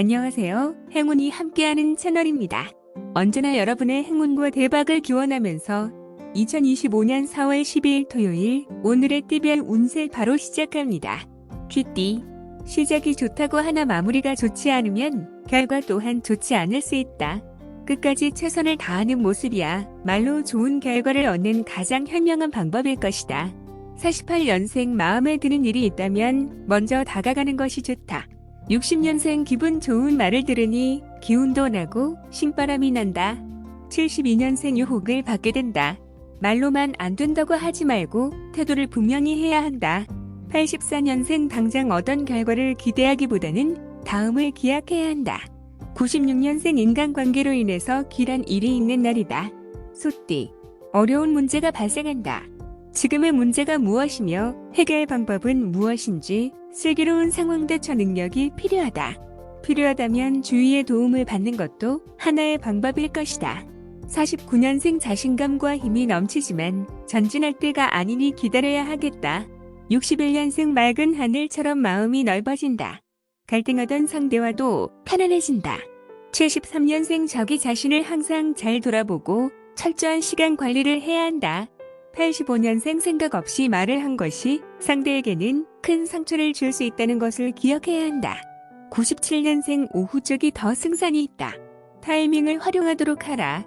안녕하세요. 행운이 함께하는 채널입니다. 언제나 여러분의 행운과 대박을 기원하면서 2025년 4월 12일 토요일 오늘의 띠별 운세 바로 시작합니다. 쥐띠 시작이 좋다고 하나 마무리가 좋지 않으면 결과 또한 좋지 않을 수 있다. 끝까지 최선을 다하는 모습이야 말로 좋은 결과를 얻는 가장 현명한 방법일 것이다. 48년생 마음에 드는 일이 있다면 먼저 다가가는 것이 좋다. 60년생 기분 좋은 말을 들으니 기운도 나고 신바람이 난다. 72년생 유혹을 받게 된다. 말로만 안 된다고 하지 말고 태도를 분명히 해야 한다. 84년생 당장 어떤 결과를 기대하기보다는 다음을 기약해야 한다. 96년생 인간관계로 인해서 길한 일이 있는 날이다. 소띠. 어려운 문제가 발생한다. 지금의 문제가 무엇이며 해결 방법은 무엇인지 슬기로운 상황 대처 능력이 필요하다. 필요하다면 주위의 도움을 받는 것도 하나의 방법일 것이다. 49년생 자신감과 힘이 넘치지만 전진할 때가 아니니 기다려야 하겠다. 61년생 맑은 하늘처럼 마음이 넓어진다. 갈등하던 상대와도 편안해진다. 73년생 자기 자신을 항상 잘 돌아보고 철저한 시간 관리를 해야 한다. 85년생 생각 없이 말을 한 것이 상대에게는 큰 상처를 줄 수 있다는 것을 기억해야 한다. 97년생 오후 쪽이 더 승산이 있다. 타이밍을 활용하도록 하라.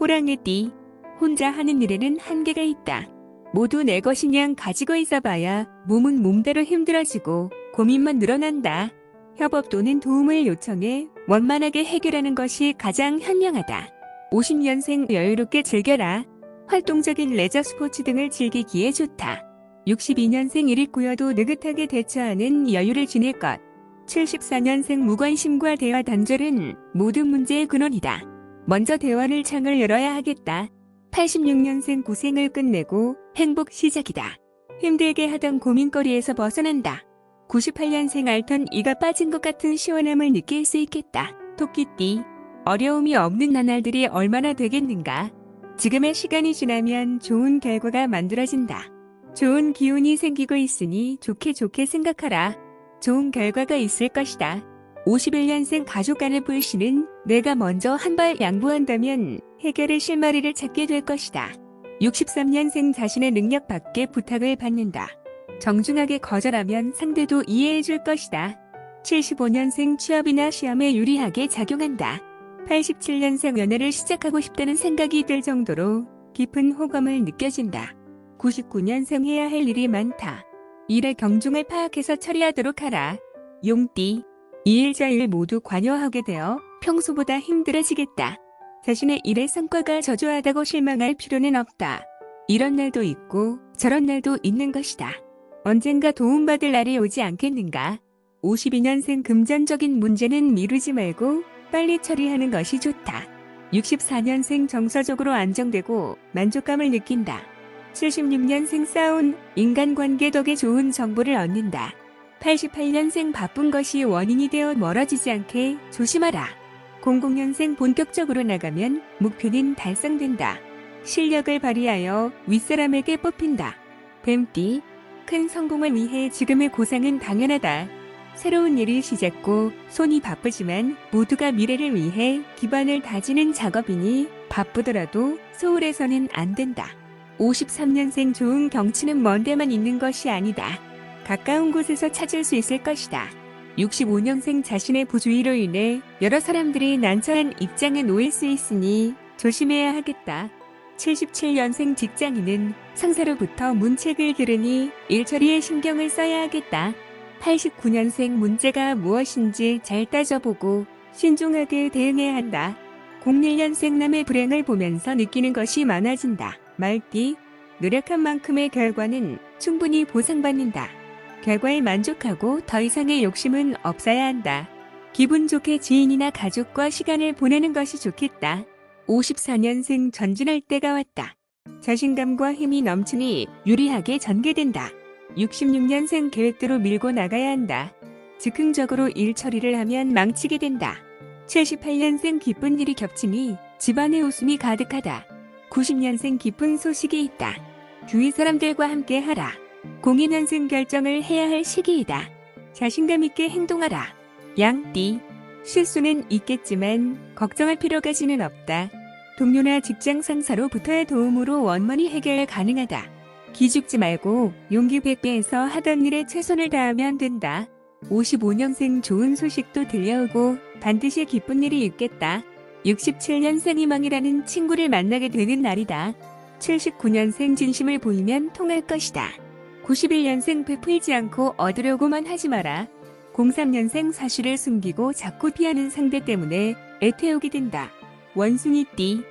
호랑이 띠. 혼자 하는 일에는 한계가 있다. 모두 내 것이냥 가지고 있어봐야 몸은 몸대로 힘들어지고 고민만 늘어난다. 협업 또는 도움을 요청해 원만하게 해결하는 것이 가장 현명하다. 50년생 여유롭게 즐겨라. 활동적인 레저 스포츠 등을 즐기기에 좋다. 62년생 일이 꼬여도 느긋하게 대처하는 여유를 지닐 것. 74년생 무관심과 대화 단절은 모든 문제의 근원이다. 먼저 대화를 창을 열어야 하겠다. 86년생 고생을 끝내고 행복 시작이다. 힘들게 하던 고민거리에서 벗어난다. 98년생 알턴 이가 빠진 것 같은 시원함을 느낄 수 있겠다. 토끼띠. 어려움이 없는 나날들이 얼마나 되겠는가. 지금의 시간이 지나면 좋은 결과가 만들어진다. 좋은 기운이 생기고 있으니 좋게 좋게 생각하라. 좋은 결과가 있을 것이다. 51년생 가족 간의 불씨는 내가 먼저 한 발 양보한다면 해결의 실마리를 찾게 될 것이다. 63년생 자신의 능력 밖에 부탁을 받는다. 정중하게 거절하면 상대도 이해해 줄 것이다. 75년생 취업이나 시험에 유리하게 작용한다. 87년생 연애를 시작하고 싶다는 생각이 들 정도로 깊은 호감을 느껴진다. 99년생 해야 할 일이 많다. 일의 경중을 파악해서 처리하도록 하라. 용띠. 이일자 일 모두 관여하게 되어 평소보다 힘들어지겠다. 자신의 일의 성과가 저조하다고 실망할 필요는 없다. 이런 날도 있고 저런 날도 있는 것이다. 언젠가 도움받을 날이 오지 않겠는가? 52년생 금전적인 문제는 미루지 말고 빨리 처리하는 것이 좋다. 64년생 정서적으로 안정되고 만족감을 느낀다. 76년생 싸운 인간관계 덕에 좋은 정보를 얻는다. 88년생 바쁜 것이 원인이 되어 멀어지지 않게 조심하라. 00년생 본격적으로 나가면 목표는 달성된다. 실력을 발휘하여 윗사람에게 뽑힌다. 뱀띠, 큰 성공을 위해 지금의 고생은 당연하다. 새로운 일이 시작고 손이 바쁘지만 모두가 미래를 위해 기반을 다지는 작업이니 바쁘더라도 소홀해서는 안 된다. 53년생 좋은 경치는 먼 데만 있는 것이 아니다. 가까운 곳에서 찾을 수 있을 것이다. 65년생 자신의 부주의로 인해 여러 사람들이 난처한 입장에 놓일 수 있으니 조심해야 하겠다. 77년생 직장인은 상사로부터 문책을 들으니 일 처리에 신경을 써야 하겠다. 89년생 문제가 무엇인지 잘 따져보고 신중하게 대응해야 한다. 01년생 남의 불행을 보면서 느끼는 것이 많아진다. 말띠, 노력한 만큼의 결과는 충분히 보상받는다. 결과에 만족하고 더 이상의 욕심은 없어야 한다. 기분 좋게 지인이나 가족과 시간을 보내는 것이 좋겠다. 54년생 전진할 때가 왔다. 자신감과 힘이 넘치니 유리하게 전개된다. 66년생 계획대로 밀고 나가야 한다. 즉흥적으로 일 처리를 하면 망치게 된다. 78년생 기쁜 일이 겹치니 집안에 웃음이 가득하다. 90년생 기쁜 소식이 있다. 주위 사람들과 함께 하라. 02년생 결정을 해야 할 시기이다. 자신감 있게 행동하라. 양띠. 실수는 있겠지만 걱정할 필요까지는 없다. 동료나 직장 상사로 부터의 도움으로 원만히 해결 가능하다. 기죽지 말고 용기 100배에서 하던 일에 최선을 다하면 된다. 55년생 좋은 소식도 들려오고 반드시 기쁜 일이 있겠다. 67년생 희망이라는 친구를 만나게 되는 날이다. 79년생 진심을 보이면 통할 것이다. 91년생 베풀지 않고 얻으려고만 하지 마라. 03년생 사실을 숨기고 자꾸 피하는 상대 때문에 애태우게 된다. 원숭이 띠.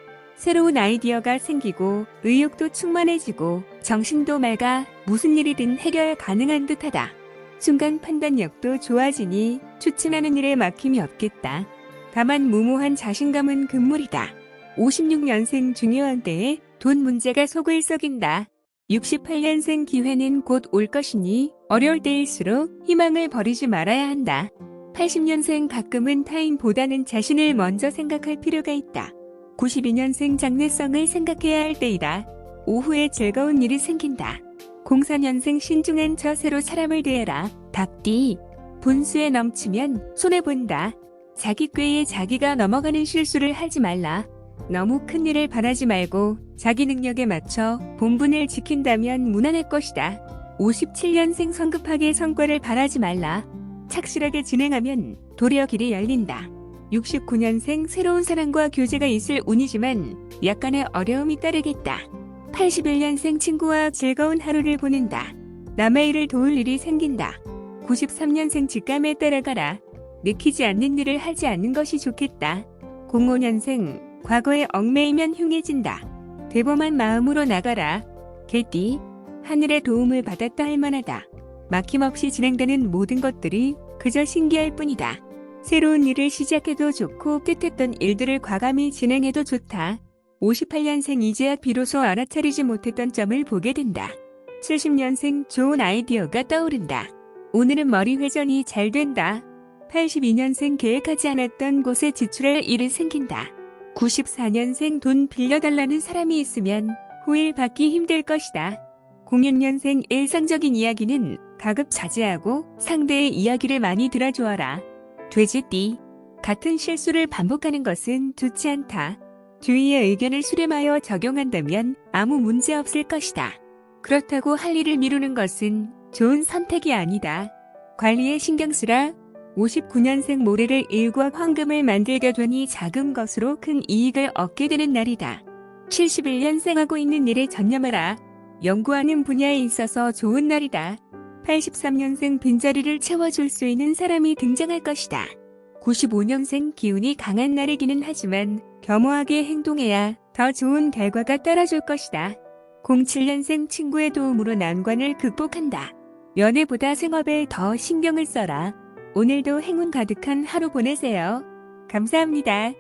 새로운 아이디어가 생기고 의욕도 충만해지고 정신도 맑아 무슨 일이든 해결 가능한 듯하다. 순간 판단력도 좋아지니 추진하는 일에 막힘이 없겠다. 다만 무모한 자신감은 금물이다. 56년생 중요한 때에 돈 문제가 속을 썩인다. 68년생 기회는 곧 올 것이니 어려울 때일수록 희망을 버리지 말아야 한다. 80년생 가끔은 타인보다는 자신을 먼저 생각할 필요가 있다. 92년생 장래성을 생각해야 할 때이다. 오후에 즐거운 일이 생긴다. 04년생 신중한 처세로 사람을 대해라. 답디. 분수에 넘치면 손해본다. 자기 꾀에 자기가 넘어가는 실수를 하지 말라. 너무 큰 일을 바라지 말고 자기 능력에 맞춰 본분을 지킨다면 무난할 것이다. 57년생 성급하게 성과를 바라지 말라. 착실하게 진행하면 도리어 길이 열린다. 69년생 새로운 사람과 교제가 있을 운이지만 약간의 어려움이 따르겠다. 81년생 친구와 즐거운 하루를 보낸다. 남의 일을 도울 일이 생긴다. 93년생 직감에 따라가라. 내키지 않는 일을 하지 않는 것이 좋겠다. 05년생 과거에 얽매이면 흉해진다. 대범한 마음으로 나가라. 개띠 하늘의 도움을 받았다 할 만하다. 막힘없이 진행되는 모든 것들이 그저 신기할 뿐이다. 새로운 일을 시작해도 좋고 뜻했던 일들을 과감히 진행해도 좋다. 58년생 이제야 비로소 알아차리지 못했던 점을 보게 된다. 70년생 좋은 아이디어가 떠오른다. 오늘은 머리 회전이 잘 된다. 82년생 계획하지 않았던 곳에 지출할 일이 생긴다. 94년생 돈 빌려달라는 사람이 있으면 후일 받기 힘들 것이다. 06년생 일상적인 이야기는 가급 자제하고 상대의 이야기를 많이 들어주어라. 돼지띠. 같은 실수를 반복하는 것은 좋지 않다. 주위의 의견을 수렴하여 적용한다면 아무 문제 없을 것이다. 그렇다고 할 일을 미루는 것은 좋은 선택이 아니다. 관리에 신경 쓰라. 59년생 모래를 일과 황금을 만들게 되니 작은 것으로 큰 이익을 얻게 되는 날이다. 71년생 하고 있는 일에 전념하라. 연구하는 분야에 있어서 좋은 날이다. 83년생 빈자리를 채워줄 수 있는 사람이 등장할 것이다. 95년생 기운이 강한 날이기는 하지만 겸허하게 행동해야 더 좋은 결과가 따라줄 것이다. 07년생 친구의 도움으로 난관을 극복한다. 연애보다 생업에 더 신경을 써라. 오늘도 행운 가득한 하루 보내세요. 감사합니다.